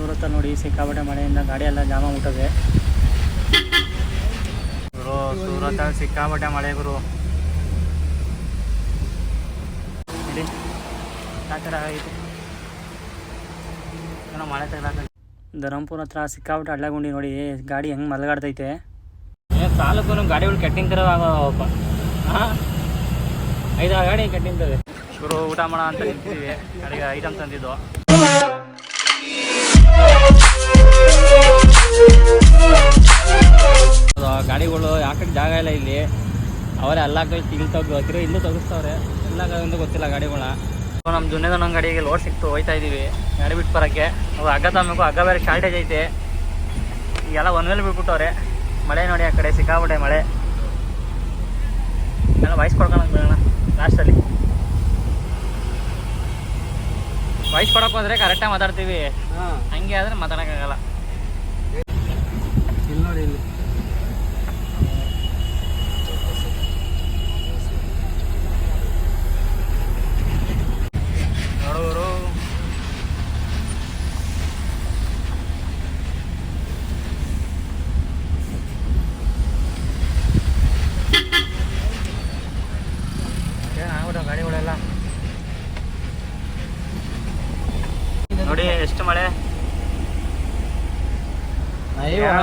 ಸೂರತ್ತಲ್ಲಿ ನೋಡಿ ಸಿಕ್ಕಾಪಟ್ಟೆ ಮಳೆಯಿಂದ ಗಾಡಿ ಎಲ್ಲ ಜಾಮ ಮುಟ್ಟದೆ ಗುರು ಸೂರತ್ತಲ್ಲಿ ಸಿಕ್ಕಾಪಟ್ಟೆ ಮಳೆ ಗುರು. ನೋಡಿ. ಆ ಥರ ಆಗೈತೆ. ಏನೋ ಮಳೆ ತೆಗ್ದಾಕ ಧರಂಪುರ ಹತ್ರ ಸಿಕ್ಕಾಪಟ್ಟೆ ಅಡ್ಲಗುಂಡಿ ನೋಡಿ ಗಾಡಿ ಹೆಂಗೆ ಮಲಗಾಡ್ತೈತೆ. ಸಾಲಕ್ಕೂ ಗಾಡಿಗಳು ಕೆಟ್ಟಿಂಗ್ ಥರ ಆಗಪ್ಪ ಹಾಂ ಐದಾರು ಗಾಡಿ ಕೆಟ್ಟಿಂತದೆ ಶುರು ಊಟ ಮಾಡ ಅಂತ ನಿಂತಿದ್ದೀವಿ ಅಡಿಗೆ ಐಟಮ್ ತಂದಿದ್ದು. ಗಾಡಿಗಳು ಯಾಕಕ್ಕೆ ಜಾಗ ಇಲ್ಲ ಇಲ್ಲಿ. ಅವರೇ ಎಲ್ಲ ಇಲ್ಲಿ ತೆಗ್ದು ಇಲ್ಲೂ ತಗಿಸ್ತಾವ್ರೆ ಎಲ್ಲ ಗೊತ್ತಿಲ್ಲ ಗಾಡಿಗಳನ್ನ ನಮ್ಮ ಜುನ್ನೇದ ನಮ್ಮ ಗಾಡಿಗೆ ಲೋಡ್ ಸಿಕ್ತು, ಹೋಯ್ತಾ ಇದ್ದೀವಿ ಗಾಡಿ ಬಿಟ್ಟು ಬರೋಕ್ಕೆ. ಅವು ಹಗ್ಗ ತಗೋಬೇಕು ಹಗ್ಗ ಬೇರೆ ಶಾರ್ಟೇಜ್ ಐತೆ. ಒಂದ್ ಮೇಲೆ ಬಿಟ್ಬಿಟ್ಟವ್ರೆ. ಮಳೆ ನೋಡಿ ಆ ಕಡೆ ಸಿಕ್ಕಾಬಿಟ್ಟೆ ಮಳೆ. ಎಲ್ಲ ವಯಸ್ಸು ಕೊಡ್ಕೊಳಕ್ ಬೇಡ ಲಾಸ್ಟಲ್ಲಿ ವಾಯ್ಸ್ ಕೊಡಕ್ಕೆ ಹೋದ್ರೆ ಕರೆಕ್ಟಾಗಿ ಮಾತಾಡ್ತೀವಿ. ಹಂಗೆ ಆದ್ರೆ ಮಾತಾಡೋಕ್ಕಾಗಲ್ಲ. ಇಲ್ಲಿ ನೋಡಿ ಇಲ್ಲಿ ನೋಡೋರು ಏನಾಗ್ಬಿಟ್ಟು ಗಾಡಿಗಳೆಲ್ಲ ನೋಡಿ ಎಷ್ಟು ಮಳೆ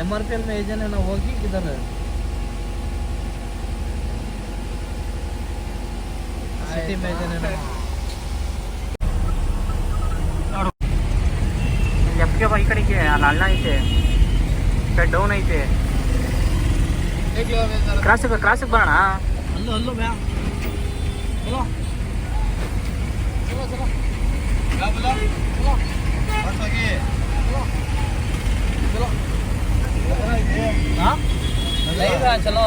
एम आर पी एल में एजेंट है ना होगी किधर है सिटी में एजेंट है ना ನೋಡು ಲೆಫ್ಟ್ಗೆ ಬಾ ಈ ಕಡೆಗೆ ಅಲ್ಲಿ ಹಳ್ಳ ಐತೆ ಡೌನ್ ಐತೆ ಕ್ರಾಸಿಗೆ ಕ್ರಾಸಿಗೆ ಬರೋಣ हेलो हेलो भैया चलो चलो चलो क्या बोला चलो ಲೈವ್ ಚಲೋ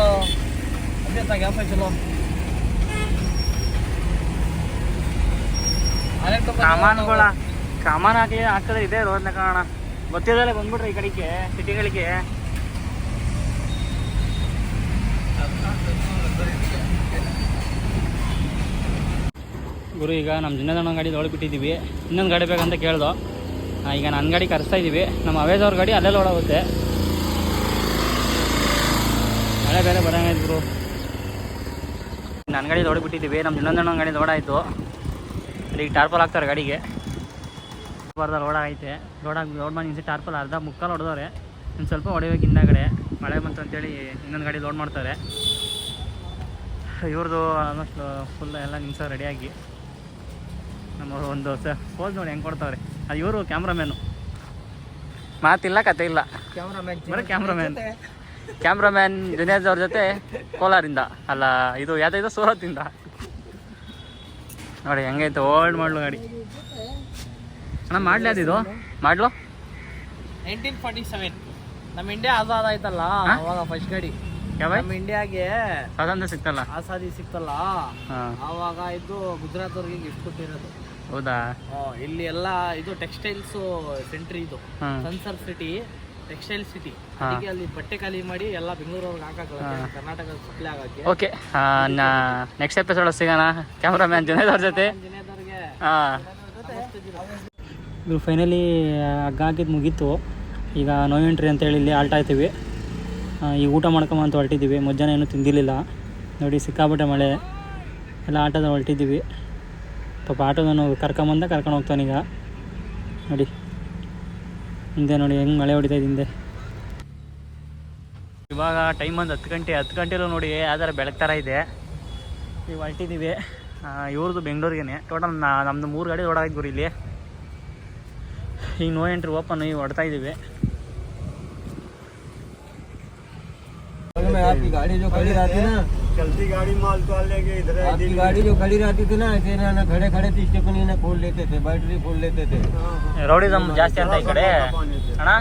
ಕಾಮಾನುಗಳ ಹಾಕಿ ಹಾಕಿದ್ರೆ ಇದೆ ರೋಡ್ನ ಕಾರಣ. ಗೊತ್ತಿರಲ್ಲ ಬಂದ್ಬಿಡ್ರಿ ಈ ಕಡೆಗೆ, ಸಿಟಿಗಳಿಗೆ. ಗುರು, ಈಗ ನಮ್ಮ ಜಿನ್ನದಣ್ಣ ಗಾಡಿ ಬಿಟ್ಟಿದ್ದೀವಿ. ಇನ್ನೊಂದು ಗಾಡಿ ಬೇಕಂತ ಕೇಳ್ದೋ. ಈಗ ನನ್ನ ಗಾಡಿ ಕರೆಸ್ತಾ ಇದ್ದೀವಿ ನಮ್ಮ ಅವೇಜ್ ಅವ್ರ ಗಾಡಿ ಅಲ್ಲೇ ಓಡಾಗುತ್ತೆ ಮಳೆ ಬೇರೆ ಬರಂಗಾಯ್ತು ನನ್ನ ಗಾಡಿ ಹೊಡಿಬಿಟ್ಟಿದ್ದೀವಿ ನಮ್ಮ ಇನ್ನೊಂದಣ್ಣ ಗಾಡಿ ದೊಡ್ಡಾಯಿತು. ಅಲ್ಲಿಗೆ ಟಾರ್ಪಲ್ ಹಾಕ್ತಾರೆ ಗಾಡಿಗೆ. ಅರ್ಧ ಆಗೈತೆ ಲೋಡ್ ಆಗಿ ಲೋಡ್ ಮಾಡಿ ಇನ್ಸಿ ಟಾರ್ಪಲ್ ಅರ್ಧ ಮುಕ್ಕಾಲು ಹೊಡೆದವ್ರೆ. ಇನ್ನು ಸ್ವಲ್ಪ ಹೊಡಿಬೇಕು ಹಿಂದಾಗಡೆ. ಮಳೆ ಬಂತು ಅಂತೇಳಿ ಇನ್ನೊಂದು ಗಾಡಿ ಲೋಡ್ ಮಾಡ್ತಾರೆ. ಇವ್ರದ್ದು ಆಲ್ಮೋಸ್ಟ್ ಫುಲ್ ಎಲ್ಲ ನಿಮ್ಸ ರೆಡಿಯಾಗಿ. ನಮ್ಮವರು ಒಂದು ಫೋಸ್ ನೋಡಿ ಹೆಂಗೆ ಕೊಡ್ತಾವ್ರೆ. ಅದು ಇವರು ಕ್ಯಾಮ್ರಾಮ್ಯಾನು ಮಾತಿಲ್ಲ ಕತೆ ಇಲ್ಲ. ಕ್ಯಾಮ್ರಾಮ್ಯಾನ್ ಕ್ಯಾಮ್ರಾಮ್ಯಾನ್ ಕ್ಯಾಮ್ರಾಮ್ಯಾನ್ ಜುನೇಜ್ ಅವ್ರ ಜೊತೆ ಕೋಲಾರಿಂದ. ಅಲ್ಲ ಇದು ಯಾವ್ದು ಸೂರತ್ತಿಂದ ನೋಡಿ ಹೆಂಗೈತೆ ಓಲ್ಡ್ ಮಾಡ್ಲು ಗಾಡಿ. ಅಣ್ಣ ಮಾಡ್ಲಿ ಅದಿದು ಮಾಡ್ಲು? 1947 ನಮ್ಮ ಇಂಡಿಯಾ ಆಜಾದ್ ಆಯ್ತಲ್ಲ ಅವಾಗ ಫಸ್ಟ್ ಗಾಡಿ. ನಮ್ಮ ಇಂಡಿಯಾಗೆ ಸ್ವಾತಂತ್ರ್ಯ ಸಿಕ್ತಲ್ಲ? ಆಸಾದಿ ಸಿಕ್ತಲ್ಲ. ಅವಾಗ ಇದು ಗುಜರಾತ್ ಅವ್ರಿಗೆ ಗಿಫ್ಟ್ ಕೊಟ್ಟಿರೋದು. ಹೌದಾ? ಇಲ್ಲಿ ಎಲ್ಲ ಇದು ಟೆಕ್ಸ್ಟೈಲ್ಸ್ ಸೆಂಟ್ರಿ ಇದು. ಸನ್ಸರ್ ಸಿಟಿ ಟೆಕ್ಸ್ಟೈಲ್ ಸಿಟಿ. ಅದಕ್ಕೆ ಅಲ್ಲಿ ಬಟ್ಟೆ ಖಾಲಿ ಮಾಡಿ ಎಲ್ಲ ಬೆಂಗಳೂರವ್ರಿಗೆ ಹಾಕಕ್ಕೆ. ಕರ್ನಾಟಕ ಸಪ್ಲೈ ಆಗಕ್ಕೆ. ಓಕೆ ನೆಕ್ಸ್ಟ್ ಎಪಿಸೋಡ್ ಸಿಗೋಣ. ಕ್ಯಾಮ್ರಾಮ್ಯಾನ್ ಜುನೇದ್ ಅವ್ರ ಜೊತೆ. ಇದು ಫೈನಲಿ ಹಗ್ಗ ಹಾಕಿದ್ದು ಮುಗೀತು. ಈಗ ನೋ ಎಂಟ್ರಿ ಅಂತೇಳಿ ಇಲ್ಲಿ ಆಲ್ಟ್ ಆಯ್ತೀವಿ ಈಗ ಊಟ ಮಾಡ್ಕೊಂಬಂತ ಹೊರಟಿದ್ದೀವಿ. ಮಧ್ಯಾಹ್ನ ಏನೂ ತಿಂದಿರಲಿಲ್ಲ. ನೋಡಿ ಸಿಕ್ಕಾಪಟ್ಟೆ ಮಳೆ. ಎಲ್ಲ ಆಟದ ಹೊರಟಿದ್ದೀವಿ. ಪಾಪ ಆಟೋದನ್ನು ಕರ್ಕೊಂಬಂದ ಕರ್ಕೊಂಡು ಹೋಗ್ತಾನೀಗ ನೋಡಿ. ಹಿಂದೆ ನೋಡಿ ಹೆಂಗೆ ಮಳೆ ಹೊಡಿತಾ ಇದೆ ಹಿಂದೆ. ಇವಾಗ ಟೈಮ್ ಒಂದು ಹತ್ತು ಗಂಟೆ ಹತ್ತು ಗಂಟೆಲೂ ನೋಡಿ ಯಾವ್ದಾರ ಬೆಳಗ್ಗೆ ಥರ ಇದೆ. ಈಗ ಹೊರಟಿದ್ದೀವಿ ಇವ್ರದ್ದು ಬೆಂಗಳೂರಿಗೇನೆ. ಟೋಟಲ್ ನಮ್ಮದು ಮೂರು ಗಾಡಿ ಓಡಾಗಿದ್ದು ಗುರು ಇಲ್ಲಿ. ಈಗ ನೋ ಎಂಟ್ರಿ ಓಪನ್ ಈಗ ಹೊಡ್ತಾ ಇದ್ದೀವಿ में आपकी गाड़ी जो खड़ी रहती ना चलती गाड़ी माल तो लेके इधर आपकी गाड़ी जो खड़ी रहती थी ना ऐसे ना ना खड़े खड़े थे स्टेपनी ना खोल लेते थे बैटरी खोल लेते थे ರೌಡಿಸಮ್ ಜಾಸ್ತಿ ಅಂತ ಈ ಕಡೆ ಅಣ್ಣ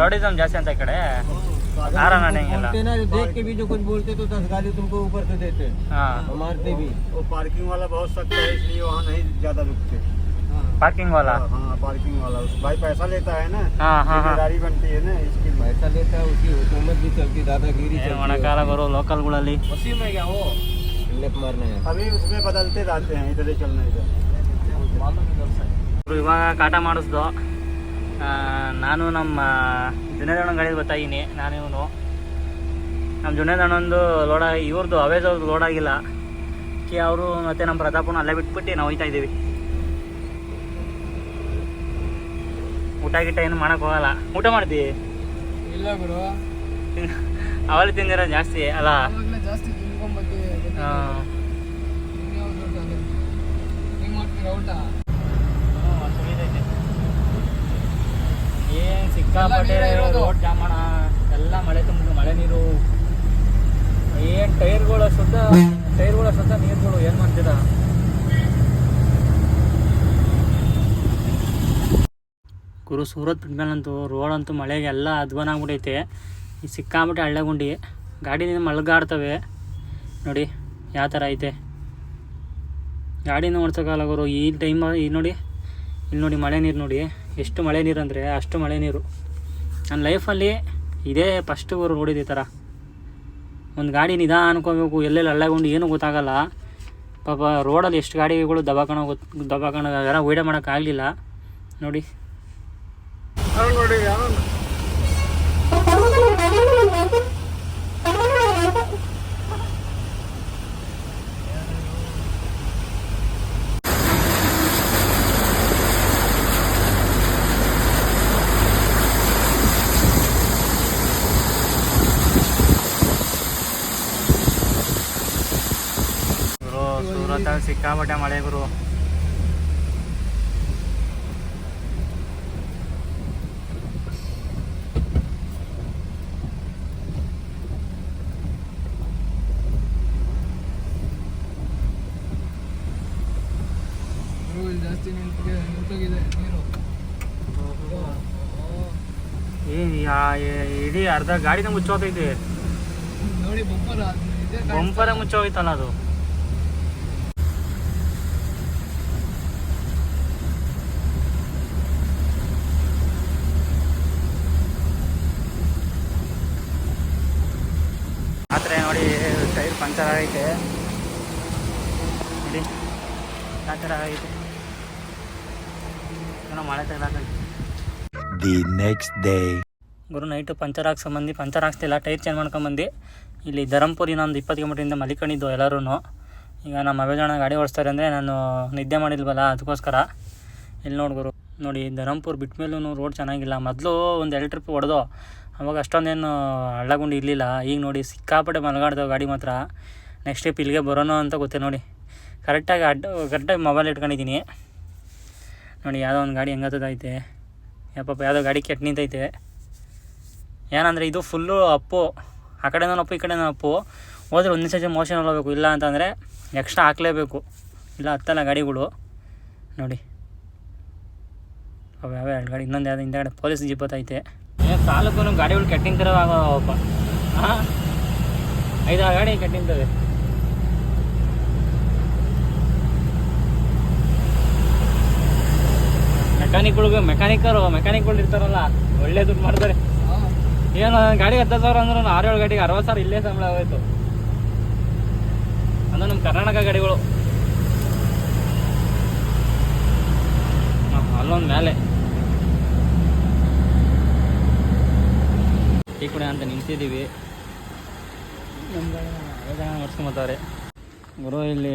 ರೌಡಿಸಮ್ ಜಾಸ್ತಿ ಅಂತ ಈ ಕಡೆ ಆರ ನಡೆಯಂಗಿಲ್ಲ कंटेनर देख के भी जो कुछ बोलते तो दस गाली तुमको ऊपर से देते ಹಾಂ मारते भी वो पार्किंग वाला बहुत सख्त है इसलिए वहाँ नहीं ज्यादा रुकते ಪಾರ್ಕಿಂಗ್ ವಾಲ हाँ पार्किंग वाला उस भाई पैसा लेता है ना हाँ, हाँ, हाँ। जिम्मेदारी बनती है ना इसके लिए पैसा लेता है उसकी हुकूमत भी चलती दादागिरी ಏನು चलती ಮಾಡೋಕ್ಕಾಗಲ್ಲ ಗುರು ಲೋಕಲ್ಗಳಲ್ಲಿ वसीम है क्या वो लेप मारना है अभी उसमें बदलते रहते हैं इधर ही चलना इधर मालूम इधर से ಇವ್ರು ಇವಾಗ ಕಾಟ ಮಾಡಿಸ್ದು ಆ, ನಾನು ನಮ್ಮ ಜುನೇದಣ್ಣ ಗಾಡಿ ಗೊತ್ತಾಗಿನಿ ನಾನು ಇವನು ನಮ್ಮ ಜುನೇದಣ್ಣಂದು ಲೋಡ ಇವ್ರದ್ದು ಅವೇಜ್ ಅವ್ರದ್ದು ಲೋಡ್ ಆಗಿಲ್ಲ ಕಿ ಅವರು ಮತ್ತು ನಮ್ಮ ಪ್ರತಾಪನ ಅಲ್ಲೇ ಬಿಟ್ಬಿಟ್ಟು ನಾವು ಹೋಯ್ತಾ ಇದ್ದೀವಿ ಊಟ ಗಿಟ ಏನು ಮಾಡಕ್ ಹೋಗಲ್ಲ. ಊಟ ಮಾಡ್ತಿ? ಇಲ್ಲ ಗುರು. ಅವಳು ತಿಂದಿರ ಜಾಸ್ತಿ ಅಲ್ಲ? ಜಾಸ್ತಿ ಏನ್ ಸಿಕ್ಕಾಪಟ್ಟೆ ರೋಡ್ ಜಾಮ್ ಜಾಮಣ ಎಲ್ಲ ಮಳೆ ತುಂಬ ಮಳೆ ನೀರು. ಏನ್ ಟೈರ್ಗಳ ಸುತ್ತ ಟೈರ್ಗಳ ಸುತ್ತ ನೀರುಗಳು ಏನ್ ಮಾಡ್ತೀರಾ? ಗುರು ಸೂರತ್ ಬಿಟ್ಮೇಲಂತೂ ರೋಡ್ ಅಂತೂ ಮಳೆಗೆ ಎಲ್ಲ ಅಧ್ವಾನ ಆಗ್ಬಿಟ್ಟೈತೆ ಈ ಸಿಕ್ಕಾಬಿಟ್ಟೆ ಹಳ್ಳೆಗುಂಡಿ ಗಾಡಿನ ಮಳ್ಗಾಡ್ತವೆ ನೋಡಿ, ಯಾವ ಥರ ಐತೆ. ಗಾಡಿನ ಓಡ್ಸೋಕ್ಕಲ್ಲ ಗುರು. ಈ ಟೈಮ್ ಈ ನೋಡಿ, ಇಲ್ಲಿ ನೋಡಿ ಮಳೆ ನೀರು ನೋಡಿ. ಎಷ್ಟು ಮಳೆ ನೀರು ಅಂದರೆ, ಅಷ್ಟು ಮಳೆ ನೀರು. ನನ್ನ ಲೈಫಲ್ಲಿ ಇದೇ ಫಸ್ಟ್ ಗುರು ನೋಡಿದ ಈ ಥರ. ಒಂದು ಗಾಡಿ ನಿಧಾನ ಅನ್ಕೋಬೇಕು. ಎಲ್ಲೆಲ್ಲಿ ಹಳ್ಳಗೊಂಡು ಏನೂ ಗೊತ್ತಾಗಲ್ಲ. ಪಾಪ ರೋಡಲ್ಲಿ ಎಷ್ಟು ಗಾಡಿಗಳು ದಬಾಕಣ ಗೊತ್ತು ದಬಾಕಣ, ಯಾರೋ ವೀಡಿಯೋ ಮಾಡೋಕ್ಕಾಗಲಿಲ್ಲ. ನೋಡಿ ಯಾರು ಗುರು ಸೂರತ್ತಲ್ಲಿ ಸಿಕ್ಕಾಪಟ್ಟೆ ಮಳೆ ಗುರು. ಜಾಸ್ತಿ ನಿಂತೋಗಿದೆ ನೀರು. ಇಡೀ ಅರ್ಧ ಗಾಡಿನ ಮುಚ್ಚೋತೈತಿ. ನೋಡಿ ಮುಚ್ಚೋಗಿತ್ತಲ್ಲ ಬಂಪರೇ ಮುಚ್ಚೋಗೈತಲ್ಲ ಅದು ಮಾತ್ರ ನೋಡಿ ಟೈರ್ ಪಂಚರ್ ಆಗೈತೆ. ನೋಡಿ. ಆ ಥರ ಆಗೈತೆ. ಏನೋ ಮಳೆ ತೆಗ್ದಾಕೈತೆ. The next day. ಗುರು ನೈಟು ಪಂಚರ್ ಹಾಕ್ಸೋ ಬಂದು ಪಂಚರ್ ಹಾಕ್ಸ್ತಿಲ್ಲ. ಟೈರ್ ಚೇಂಜ್ ಮಾಡ್ಕೊಂಬಂದು ಇಲ್ಲಿ ಧರಂಪುರಿ ನಮ್ಮದು ಇಪ್ಪತ್ತು ಕಿಲೋಮೀಟ್ರಿಂದ ಮಲಿಕೊಂಡಿದ್ದು ಎಲ್ಲರೂ ಈಗ ನಮ್ಮ ಅವೇಜಾಣ ಗಾಡಿ ಓಡಿಸ್ತಾರೆ ಅಂದರೆ ನಾನು ನಿದ್ದೆ ಮಾಡಿಲ್ವಲ್ಲ ಅದಕ್ಕೋಸ್ಕರ. ಇಲ್ಲಿ ನೋಡಿ ಗುರು. ನೋಡಿ ಧರಂಪುರ್ ಬಿಟ್ಟ ಮೇಲೂ ರೋಡ್ ಚೆನ್ನಾಗಿಲ್ಲ. ಮೊದಲು ಒಂದು ಎರಡು ಟ್ರಿಪ್ ಹೊಡೆದು ಅವಾಗ ಅಷ್ಟೊಂದೇನು ಹಳ್ಳಗುಂಡಿ ಇರಲಿಲ್ಲ. ಈಗ ನೋಡಿ ಸಿಕ್ಕಾಪಟ್ಟೆ ಮಲಗಾಡ್ದವು ಗಾಡಿ ಮಾತ್ರ. ನೆಕ್ಸ್ಟ್ ಟ್ರಿಪ್ ಇಲ್ಲಿಗೆ ಬರೋಣ ಅಂತ ಗೊತ್ತೇ ನೋಡಿ. ಕರೆಕ್ಟಾಗಿ ಅಡ್ಡ ಕರೆಕ್ಟಾಗಿ ಮೊಬೈಲ್ ಇಟ್ಕೊಂಡಿದ್ದೀನಿ. ನೋಡಿ ಯಾವುದೋ ಒಂದು ಗಾಡಿ ಹೆಂಗತ್ತದೈತೆ. ಯಾಪ ಯಾವುದೋ ಗಾಡಿ ಕೆಟ್ಟ ನಿಂತೈತೆ. ಏನಂದರೆ ಇದು ಫುಲ್ಲು ಅಪ್ಪು. ಆ ಕಡೆನೂ ಅಪ್ಪು, ಈ ಕಡೆನೂ ಅಪ್ಪು. ಹೋದ್ರೆ ಒಂದೇ ಸತಿ ಮೋಷನ್ ಹೋಗಬೇಕು ಇಲ್ಲ ಅಂತಂದರೆ ಎಕ್ಸ್ಟ್ರಾ ಹಾಕಲೇಬೇಕು. ಇಲ್ಲ ಹತ್ತಲ್ಲ ಗಾಡಿಗಳು. ನೋಡಿ. ಯಾವ ಎರಡು ಗಾಡಿ, ಇನ್ನೊಂದು ಯಾವ್ದು, ಹಿಂದೆಗಡೆ ಪೊಲೀಸ್ ಜಿಪತ್ತೈತೆ ತಾಲೂಕು ಗಾಡಿಗಳು ಕೆಟ್ಟಿನ ಥರ ಆಗಪ್ಪ ಹಾಂ? ಐದಾರು ಗಾಡಿ ಮೆಕ್ಯಾನಿಕ್ ಮೆಕ್ಯಾನಿಕ್ಗಳಿಗೆ ಮೆಕ್ಯಾನಿಕರು, ಮೆಕ್ಯಾನಿಕ್ಗಳು ಇರ್ತಾರಲ್ಲ, ಒಳ್ಳೆ ದುಡ್ಡು ಮಾಡ್ತಾರೆ. ಏನು ಗಾಡಿ ಹತ್ತು ಸಾವಿರ ಅಂದ್ರೆ ಆರು ಏಳು ಗಾಡಿಗೆ ಅರವತ್ತು ಸಾವಿರ ಇಲ್ಲೇ ಸಂಬಳ ಆಗೋಯ್ತು. ಅಂದ್ರೆ ನಮ್ಮ ಕರ್ನಾಟಕ ಗಾಡಿಗಳು. ಅಲ್ಲೊಂದು ಮೇಲೆ ಟೀ ಕುಡಿಯ ಅಂತ ನಿಂತಿದ್ದೀವಿ. ನಮ್ಗೆ ಜನ ಗುರು, ಇಲ್ಲಿ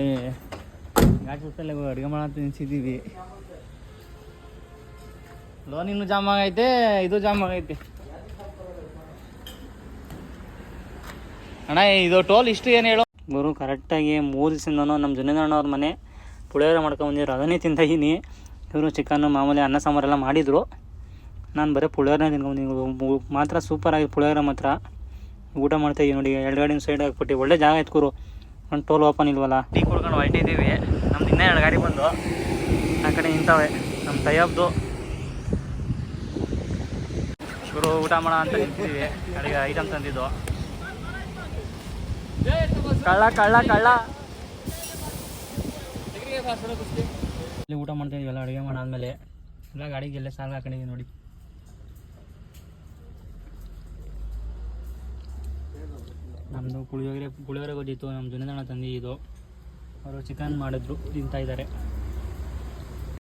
ಗಾಡಿ ಸುತ್ತಲೇ ಅಡುಗೆ ಮಾಡಂತ ನಿಂತಿದ್ದೀವಿ. ಲೋನ್ ಇನ್ನೂ ಜಾಮ್ ಆಗೈತೆ, ಇದು ಜಾಮ್ ಆಗೈತೆ. ಅಣ್ಣ, ಇದು ಟೋಲ್ ಇಷ್ಟು ಏನು ಹೇಳು? ಗುರು, ಕರೆಕ್ಟಾಗಿ ಮೂರು ದಿವಸದಿಂದನೂ ನಮ್ಮ ಜುನೇಂದ್ರಣ್ಣವ್ರ ಮನೆ ಪುಳಿಯೋಗರೆ ಮಾಡ್ಕೊಂಬಂದಿದ್ರು ಅದನ್ನೇ ತಿಂತಾಯಿನಿ ಇವರು ಚಿಕನ್ನು, ಮಾಮೂಲಿ ಅನ್ನ, ಸಾಂಬಾರೆಲ್ಲ ಮಾಡಿದರು. ನಾನು ಬರೀ ಪುಳಿಯೋರನ್ನ ತಿನ್ಕೊಂಡು ಮಾತ್ರ ಸೂಪರ್ ಆಗಿದೆ ಪುಳಿಯೋರೆ ಮಾತ್ರ. ಊಟ ಮಾಡ್ತಾಯಿದ್ದೀವಿ ನೋಡಿ ಎರಡು ಗಾಡಿನ ಸೈಡ್ ಹಾಕ್ಬಿಟ್ಟು. ಒಳ್ಳೆ ಜಾಗ ಎತ್ಕೂರು ಒಂದು ಟೋಲ್ ಓಪನ್ ಇಲ್ವಲ್ಲ? ಟೀ ಕುಡ್ಕೊಂಡು ಹೊರಟಿದ್ದೀವಿ ನಮ್ದು ಇನ್ನೂ ಎರಡು ಗಾಡಿ ಬಂದು ಆ ಕಡೆ ನಿಂತಾವೆ. ನಮ್ಮ ತಯ್ಯಬ್ದು ಶುರು ಊಟ ಮಾಡೋ ಅಂತ ನಿಂತಿದ್ದೀವಿ ಅಡುಗೆ ಐಟಮ್ ತಂದಿದ್ದು. ಕಳ್ಳ ಕಳ್ಳ ಕಳ್ಳ. ಇಲ್ಲಿ ಊಟ ಇದೀವಲ್ಲ ಅಡುಗೆ ಮಾಡಾದ್ಮೇಲೆ ಎಲ್ಲ ಗಾಡಿಗೆಲ್ಲ ಸಾಲ ಹಾಕೊಂಡಿದ್ದೀವಿ ನೋಡಿ. ನಮ್ಮದು ಪುಳಿಯೋಗರೆ ಪುಳಿಯೋಗರೆ ಗೊತ್ತಿತ್ತು ನಮ್ಮ ಜನದಣ್ಣ ತಂದೆ ಇದು. ಅವರು ಚಿಕನ್ ಮಾಡಿದ್ರು ತಿಂತಾಯಿದ್ದಾರೆ